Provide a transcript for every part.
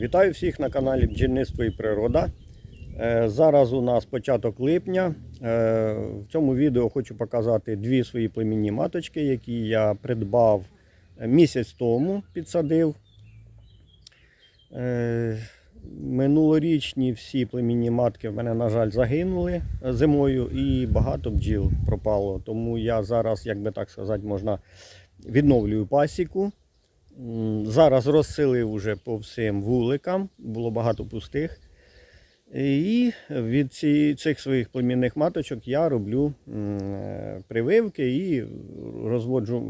Вітаю всіх на каналі Бджільництво і Природа. Е, Зараз у нас початок липня. Е, В цьому відео хочу показати дві свої племінні маточки, які я придбав місяць тому, підсадив. Е, Минулорічні всі племінні матки в мене, на жаль, загинули зимою і багато бджіл пропало. Тому я зараз, як би так сказати, можна відновлюю пасіку. Зараз розсилив уже по всім вуликам, було багато пустих. І від цих своїх племінних маточок я роблю е, прививки і розводжу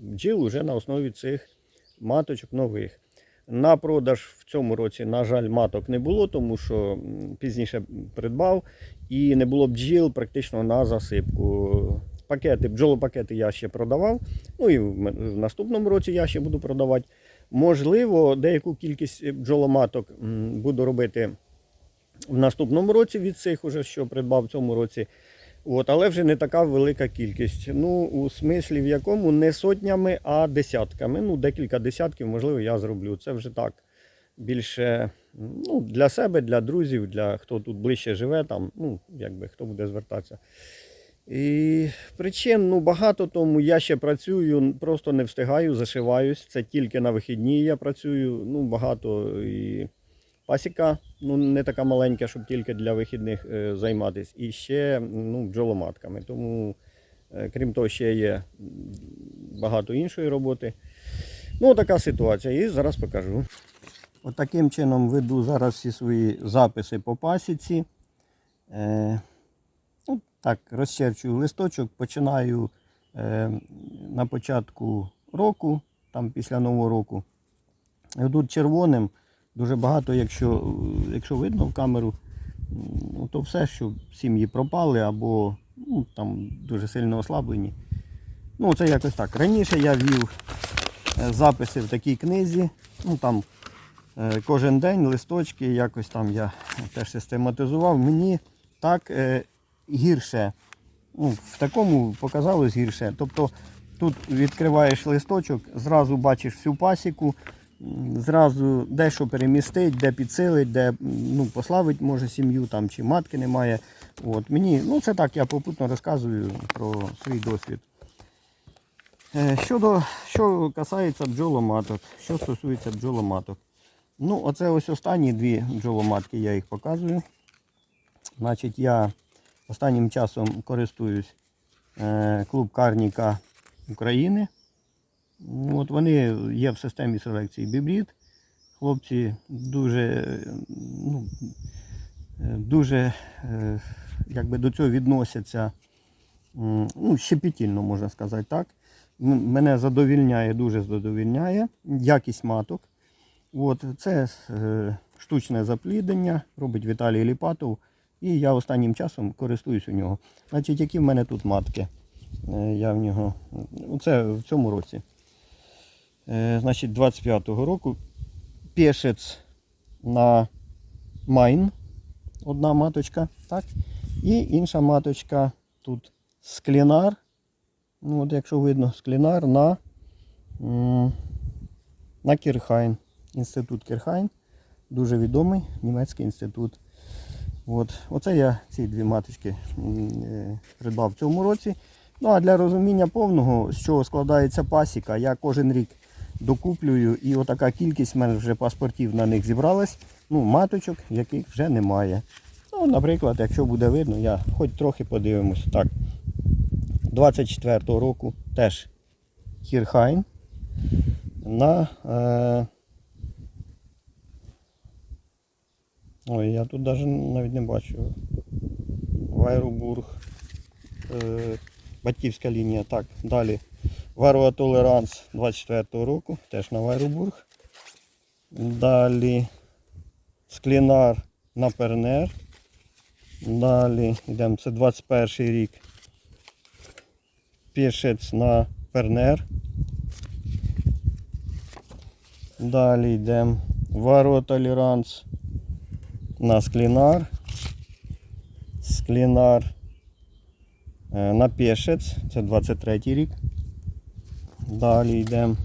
бджіл уже на основі цих маточок нових. На продаж в цьому році, на жаль, маток не було, тому що пізніше придбав і не було бджіл практично на засипку. Пакети, бджолопакети я ще продавав. Ну і в наступному році я ще буду продавати. Можливо, деяку кількість бджоломаток буду робити в наступному році від цих, уже, що придбав в цьому році. От, але вже не така велика кількість. Ну, у смислі, в якому не сотнями, а десятками. Ну, декілька десятків, можливо, я зроблю. Це вже так більше ну, для себе, для друзів, для хто тут ближче живе, там, ну, якби хто буде звертатися. І причин ну, багато тому я ще працюю, просто не встигаю, зашиваюсь. Це тільки на вихідні я працюю. Ну, багато і пасіка ну, не така маленька, щоб тільки для вихідних е, займатися. І ще ну, бджоломатками. Тому, е, крім того, ще є багато іншої роботи. Ну, така ситуація. І зараз покажу. От чином веду зараз всі свої записи по пасіці. Е, так, розчерчую листочок, починаю е, на початку року, там після Нового року. Тут червоним дуже багато, якщо, якщо видно в камеру, ну, то все, що сім'ї пропали або ну, там дуже сильно ослаблені. Ну, це якось так. Раніше я вів е, записи в такій книзі. Ну, там е, кожен день листочки, якось там я теж систематизував. Мені так е, гірше. Ну, в такому показалось гірше. Тобто тут відкриваєш листочок, зразу бачиш всю пасіку, зразу де що перемістить, де підсилить, де ну, пославить може сім'ю там, чи матки немає. От, мені, ну це так, я попутно розказую про свій досвід. Е, Щодо, що касається бджоломаток, що стосується бджоломаток. Ну, оце ось останні дві бджоломатки, я їх показую. Значить, я останнім часом користуюсь е, клуб Карніка України. От вони є в системі селекції Бібрід. Хлопці дуже, ну, е, дуже е, якби до цього відносяться ну, щепетільно, можна сказати так. Мене задовільняє, дуже задовільняє якість маток. От, це штучне запліднення, робить Віталій Ліпатов. І я останнім часом користуюсь у нього. Значить, які в мене тут матки? Е, я в нього. Оце в цьому році. Е, значить, 25-го року. Пішець на майн. Одна маточка. Так? І інша маточка тут склінар. Ну, от якщо видно, склінар на, на Кірхайн. Інститут Кірхайн. Дуже відомий німецький інститут. От. Оце я ці дві маточки е, придбав в цьому році. Ну а для розуміння повного, з чого складається пасіка, я кожен рік докуплюю і отака кількість в мене вже паспортів на них зібралась. Ну, маточок, яких вже немає. Ну, наприклад, якщо буде видно, я хоч трохи подивимось. Так. 24-го року теж Хірхайн на. Е... Ой, я тут навіть навіть не бачу. Вайрубург. Е... Батьківська лінія. Так, далі. Варова Толеранс 24-го року, теж на Вайрубург. Далі Склінар на Пернер. Далі йдемо, це 21 рік. Пішець на Пернер. Далі йдемо. Варо Толеранс на Склінар. Склінар е, на Пішець, це 23 рік. Далі йдемо.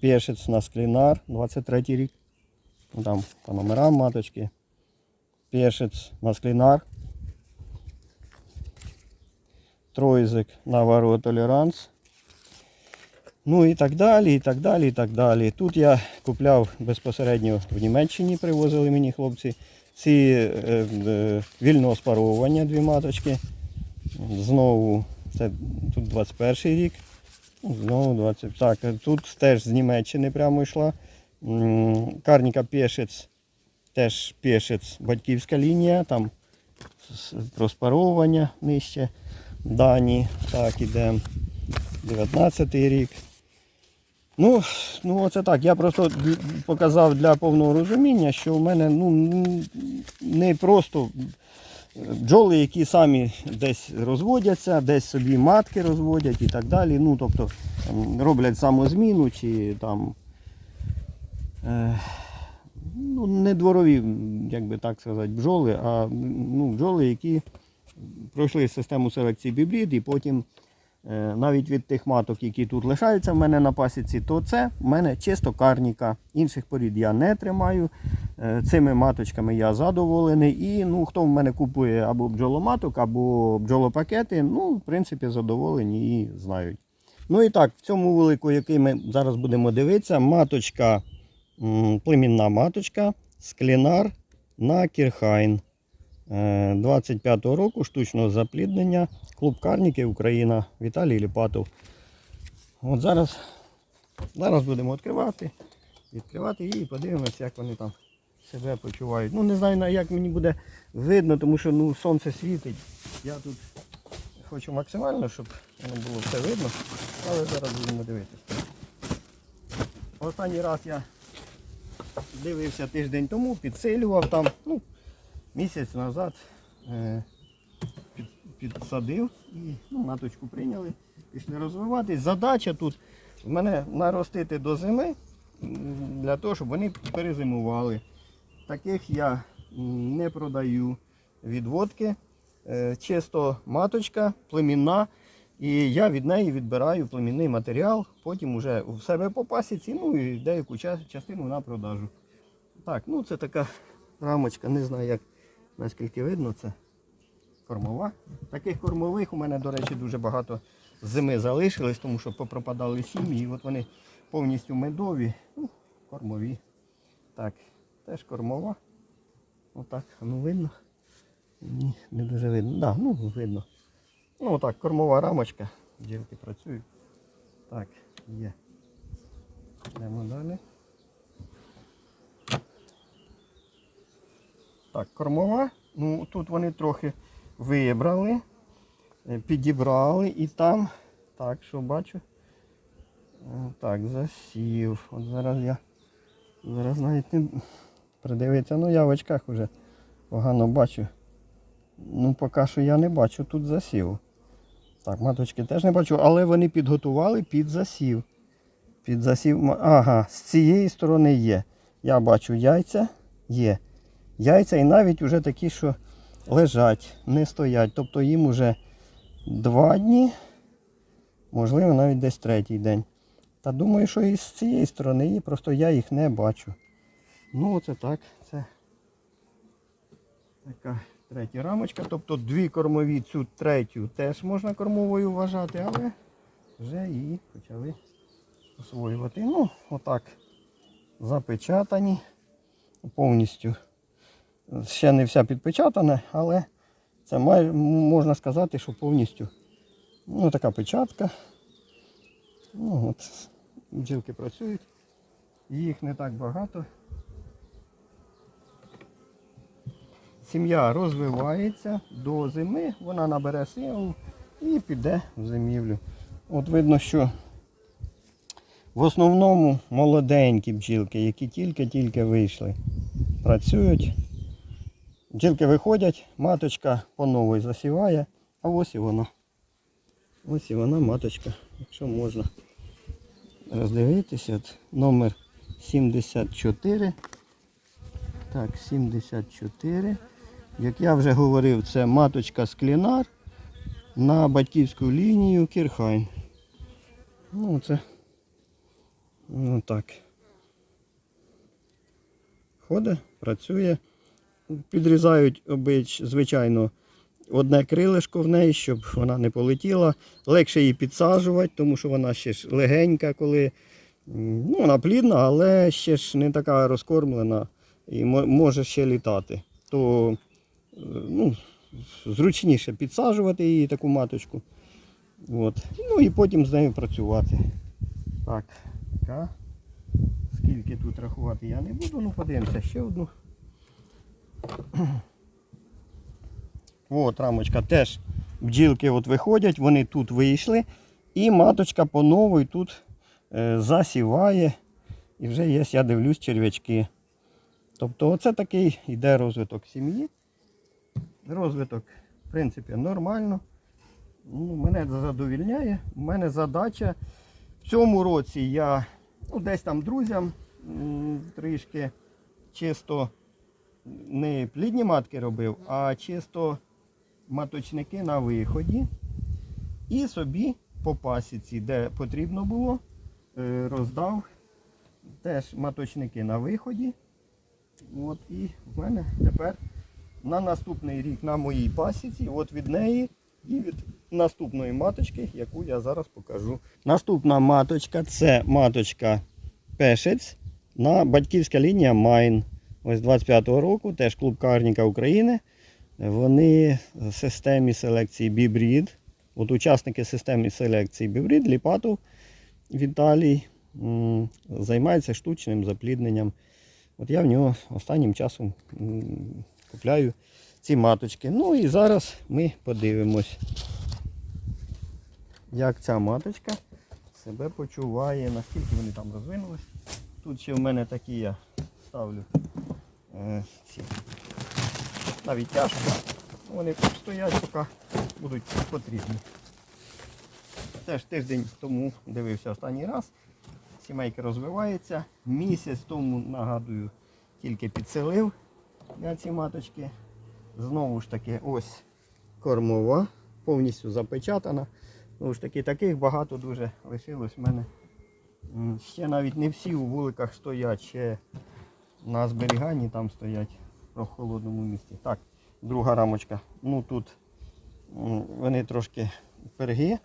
Пішець на Склінар, 23 рік. Ну, Там по номерам маточки. Пешець на склінар. Тройзик на варо толеранс. Ну і так далі, і так далі, і так далі. Тут я купляв безпосередньо в Німеччині, привозили мені хлопці. Ці е, е, вільного спаровування дві маточки. Знову це тут 21 рік. Ну, Знову 20. Так, тут теж з Німеччини прямо йшла. Карніка Пешець, теж Пешець, батьківська лінія, там с- проспаровування нижче. Дані. Так, ідемо. 19 рік. Ну, ну оце так. Я просто показав для повного розуміння, що в мене ну, не просто бджоли, які самі десь розводяться, десь собі матки розводять і так далі. Ну, тобто роблять самозміну чи там. Е, ну, не дворові, як би так сказати, бджоли, а ну, бджоли, які пройшли систему селекції бібрід і потім Е, навіть від тих маток, які тут лишаються в мене на пасіці, то це в мене чисто карніка. Інших порід я не тримаю. Е, Цими маточками я задоволений. І ну, хто в мене купує або бджоломаток, або бджолопакети, ну, в принципі, задоволені і знають. Ну і так, в цьому вулику, який ми зараз будемо дивитися, маточка, племінна маточка, склінар на Кірхайн. Е, 25-го року штучного запліднення. Клуб Карніки Україна. Віталій Ліпатов. От зараз, зараз будемо відкривати. Відкривати і подивимося, як вони там себе почувають. Ну не знаю як мені буде видно, тому що ну, сонце світить. Я тут хочу максимально, щоб воно було все видно. Але зараз будемо дивитися. Останній раз я дивився тиждень тому, підсилював там. Ну, місяць назад е, підсадив і ну, маточку прийняли, пішли розвиватись. Задача тут в мене наростити до зими для того, щоб вони перезимували. Таких я не продаю відводки. Е, чисто маточка, племінна. І я від неї відбираю племінний матеріал, потім вже в себе по пасіці, ну і деяку частину на продажу. Так, ну це така рамочка, не знаю як наскільки видно, це кормова. Таких кормових у мене, до речі, дуже багато зими залишилось, тому що попропадали сім'ї. І от вони повністю медові, ну, кормові. Так, теж кормова. Отак, ну видно. Ні, не дуже видно. Да, ну видно. Ну отак, кормова рамочка. Дівки працюють. Так, є. Йдемо далі. Так, кормова. Ну, тут вони трохи вибрали, е, підібрали і там, так, що бачу. Е, Так, засів. От зараз я зараз навіть не придивитися. Ну я в очках вже погано бачу. Ну, поки що я не бачу тут засів. Так, маточки теж не бачу, але вони підготували під засів. Під засів. Ага, з цієї сторони є. Я бачу яйця, є. Яйця і навіть вже такі, що лежать, не стоять. Тобто їм вже два дні, можливо, навіть десь третій день. Та думаю, що і з цієї сторони є, просто я їх не бачу. Ну, оце так. Це така третя рамочка. Тобто дві кормові, цю третю теж можна кормовою вважати, але вже її почали освоювати. Ну, отак запечатані повністю. Ще не вся підпечатана, але це май, можна сказати, що повністю ну, така печатка. Ну, от, бджілки працюють, їх не так багато. Сім'я розвивається до зими, вона набере силу і піде в зимівлю. От видно, що в основному молоденькі бджілки, які тільки-тільки вийшли, працюють. Бджілки виходять, маточка по новій засіває, а ось і воно. Ось і вона маточка, якщо можна роздивитися. От номер 74. Так, 74. Як я вже говорив, це маточка склінар на батьківську лінію Кірхайн. Ну, це ну так. ходить, працює. Підрізають обич, звичайно, одне крилишко в неї, щоб вона не полетіла. Легше її підсаджувати, тому що вона ще ж легенька, коли ну, вона плідна, але ще ж не така розкормлена і може ще літати. То е, ну, зручніше підсаджувати її таку маточку. От. Ну і потім з нею працювати. Так. Скільки тут рахувати я не буду, ну подивимося ще одну. От рамочка теж бджілки от виходять, вони тут вийшли. І маточка по новій тут е, засіває. І вже є, я дивлюсь, черв'ячки. Тобто оце такий йде розвиток сім'ї. Розвиток, в принципі, нормально. Ну, мене задовільняє. У мене задача. В цьому році я ну, десь там друзям трішки чисто не плідні матки робив, а чисто маточники на виході. І собі по пасіці, де потрібно було, е, роздав теж маточники на виході. От, і в мене тепер на наступний рік на моїй пасіці, от від неї і від наступної маточки, яку я зараз покажу. Наступна маточка це маточка Пешець на батьківська лінія Майн. Ось 25-го року, теж клуб Карніка України. Вони в системі селекції Бібрід. От учасники системи селекції Бібрід, Ліпатов Віталій м, займається штучним заплідненням. От я в нього останнім часом купляю ці маточки. Ну і зараз ми подивимось, як ця маточка себе почуває, наскільки вони там розвинулись. Тут ще в мене такі я ставлю е, ці навіть тяжко. Вони тут стоять, поки будуть потрібні. Теж тиждень тому дивився останній раз. Сімейка розвивається. Місяць тому, нагадую, тільки підселив я ці маточки. Знову ж таки, ось кормова, повністю запечатана. Знову ж таки, таких багато дуже лишилось в мене. Ще навіть не всі у вуликах стоять, ще на зберіганні там стоять в прохолодному місці. Так, друга рамочка. Ну тут вони трошки перги,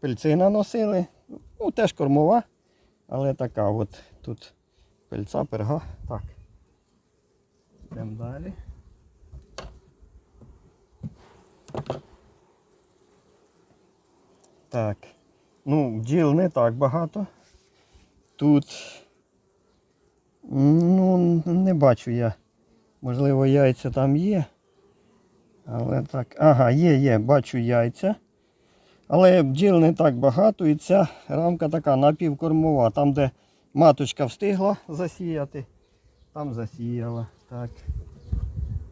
пильці наносили. Ну, теж кормова, але така от тут пильця, перга. Так. Йдемо далі. Так. Ну, бджіл не так багато. Тут ну, не бачу я. Можливо, яйця там є. Але так. Ага, є, є, бачу яйця. Але бджіл не так багато і ця рамка така напівкормова. Там, де маточка встигла засіяти, там засіяла. Так.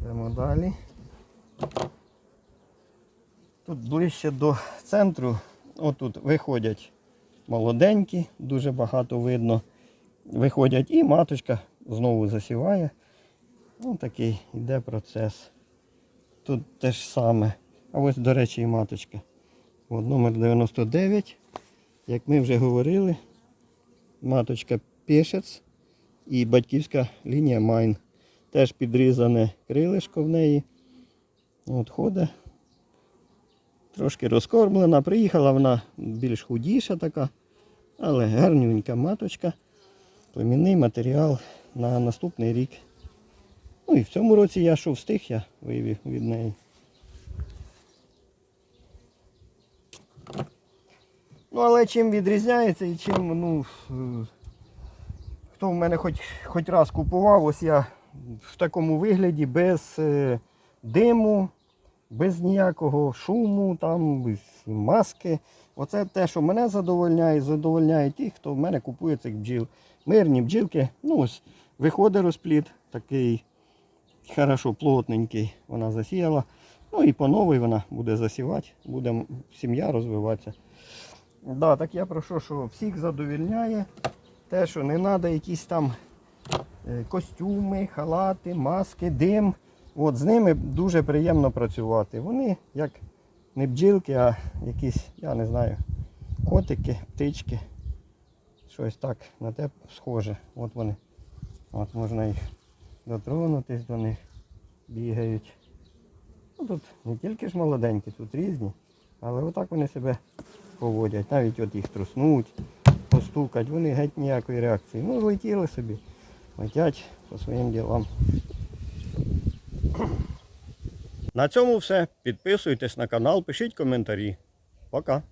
Йдемо далі. Тут ближче до центру. Отут виходять молоденькі, дуже багато видно. Виходять і маточка знову засіває. Ну, такий йде процес. Тут те ж саме. А ось, до речі, і маточка. От номер 99. Як ми вже говорили, маточка Пішець і батьківська лінія Майн. Теж підрізане крилишко в неї. От ходить. Трошки розкормлена. Приїхала вона більш худіша така, але гарнюнька маточка. Племінний матеріал на наступний рік. Ну і в цьому році я що встиг, я вивів від неї. Ну, але чим відрізняється і чим, ну, хто в мене хоч, хоч раз купував, ось я в такому вигляді без е, диму, без ніякого шуму, там, без маски. Оце те, що мене задовольняє, задовольняє тих, хто в мене купує цих бджіл. Мирні бджілки. Ну ось виходить розплід, такий хорошо плотненький. Вона засіяла. Ну і по новій вона буде засівати, буде сім'я розвиватися. Да, так я прошу, що всіх задовільняє те, що не треба якісь там е, костюми, халати, маски, дим. От з ними дуже приємно працювати. Вони як не бджілки, а якісь, я не знаю, котики, птички. Щось так на те схоже. От вони. От можна їх дотронутись до них, бігають. Ну, тут не тільки ж молоденькі, тут різні, але отак вони себе поводять. Навіть от їх труснуть, постукать, вони геть ніякої реакції. Ну, летіли собі, летять по своїм ділам. На цьому все. Підписуйтесь на канал, пишіть коментарі. Пока.